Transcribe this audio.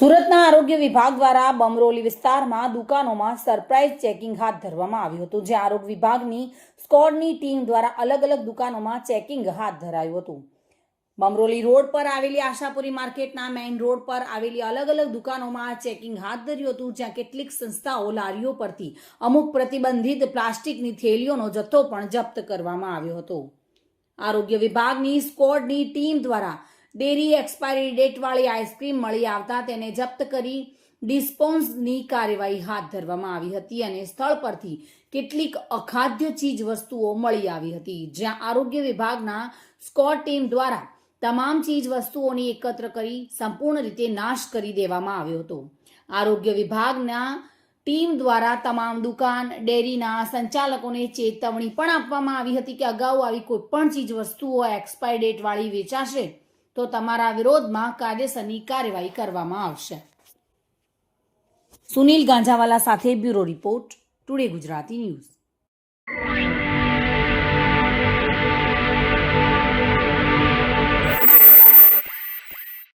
સુરતના આરોગ્ય વિભાગ દ્વારા બમરોલી વિસ્તારમાં દુકાનોમાં સરપ્રાઇઝ ચેકિંગ હાથ ધરવામાં આવ્યું હતું, જે આરોગ્ય વિભાગની સ્કોડની ટીમ દ્વારા અલગ અલગ દુકાનોમાં ચેકિંગ હાથ ધરાયું હતું. બમરોલી રોડ પર આવેલી આશાપુરી માર્કેટના મેઇન રોડ પર આવેલી અલગ અલગ દુકાનોમાં ચેકિંગ હાથ ધર્યું હતું, જ્યાં કેટલીક સંસ્થાઓ લારીઓ પરથી અમુક પ્રતિબંધિત પ્લાસ્ટિકની થેલીઓનો જથ્થો પણ જપ્ત કરવામાં આવ્યો હતો. આરોગ્ય વિભાગની સ્કોડની ટીમ દ્વારા ડેરી એક્સપાયરી ડેટવાળી આઈસ્ક્રીમ મળી આવતા તેને જપ્ત કરી ડિસ્પોન્સની કાર્યવાહી હાથ ધરવામાં આવી હતી અને સ્થળ પરથી કેટલીક અખાદ્ય ચીજ વસ્તુઓ મળી આવી હતી, જ્યાં આરોગ્ય વિભાગના સ્કોટ ટીમ દ્વારા તમામ ચીજ વસ્તુઓની એકત્ર કરી સંપૂર્ણ રીતે નાશ કરી દેવામાં આવ્યો હતો. આરોગ્ય વિભાગના ટીમ દ્વારા તમામ દુકાન, ડેરીના સંચાલકોને ચેતવણી પણ આપવામાં આવી હતી કે અગાઉ આવી કોઈ પણ ચીજ વસ્તુઓ એક્સપાયર ડેટવાળી વેચાશે તો તમારા વિરોધમાં કાયદેસરની કાર્યવાહી કરવામાં આવશે. સુનિલ ગાંજાવાલા સાથે bureau report, today Gujarati news.